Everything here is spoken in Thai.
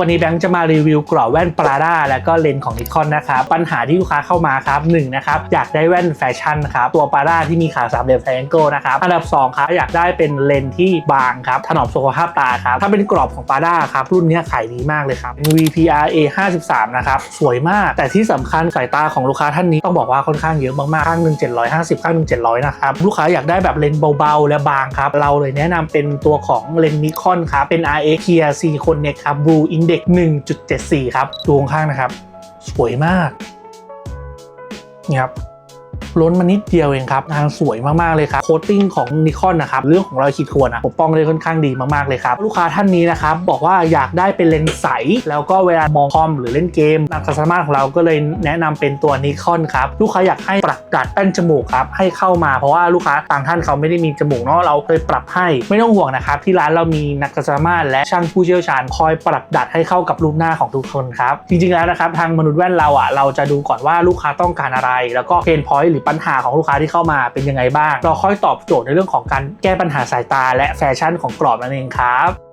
วันนี้แบงค์จะมารีวิวกรอบแว่นปราด้าและก็เลนส์ของนิคอนนะครับปัญหาที่ลูกค้าเข้ามาครับหนึ่งนะครับอยากได้แว่นแฟชั่นครับตัวปราด้าที่มีขาสามเหลี่ยมไทแองเกิลนะครับอันดับ2ครับอยากได้เป็นเลนส์ที่บางครับถนอมสุขภาพตาครับถ้าเป็นกรอบของปราด้าครับรุ่นนี้ขายดีมากเลยครับ VPR A 53นะครับสวยมากแต่ที่สำคัญสายตาของลูกค้าท่านนี้ต้องบอกว่าค่อนข้างเยอะมากๆข้างหนึ่ง750 ข้างหนึ่ง700นะครับลูกค้าอยากได้แบบเลนส์เบาๆ และบางครับเราเลยแนะนำเป็นตัวของเลนส์นิคอนครับเป็น RX Clear C Connect ครับ Blue เด็ก 1.74 ครับ ดูข้างๆนะครับ สวยมากนี่ครับ ล้นมานิดเดียวเองครับงานสวยมากๆเลยครับโคตติ้งของนิคอนนะครับเรื่องของรอยขีดข่วนอะปกป้องได้ค่อนข้างดีมากๆเลยครับลูกค้าท่านนี้นะครับบอกว่าอยากได้เป็นเลนส์ใส แล้วก็เวลามองคอมหรือเล่นเกมนักสามารถของเราก็เลยแนะนำเป็นตัวนิคอนครับลูกค้าอยากให้ปรับดัดแป้นจมูกครับให้เข้ามาเพราะว่าลูกค้าบางท่านเขาไม่ได้มีจมูกเนาะเราเลยปรับให้ไม่ต้องห่วงนะครับที่ร้านเรามีนักสามารถและช่างผู้เชี่ยวชาญคอยปรับดัดให้เข้ากับรูปหน้าของทุกคนครับจริงๆแล้วนะครับทางมนุษย์แว่นเราอะเราจะดูก่อนว่าลูกค้าต้องการอะไร แล้วก็เพนพอยต์หรือปัญหาของลูกค้าที่เข้ามาเป็นยังไงบ้าง เราค่อยตอบโจทย์ในเรื่องของการแก้ปัญหาสายตาและแฟชั่นของกรอบนั่นเองครับ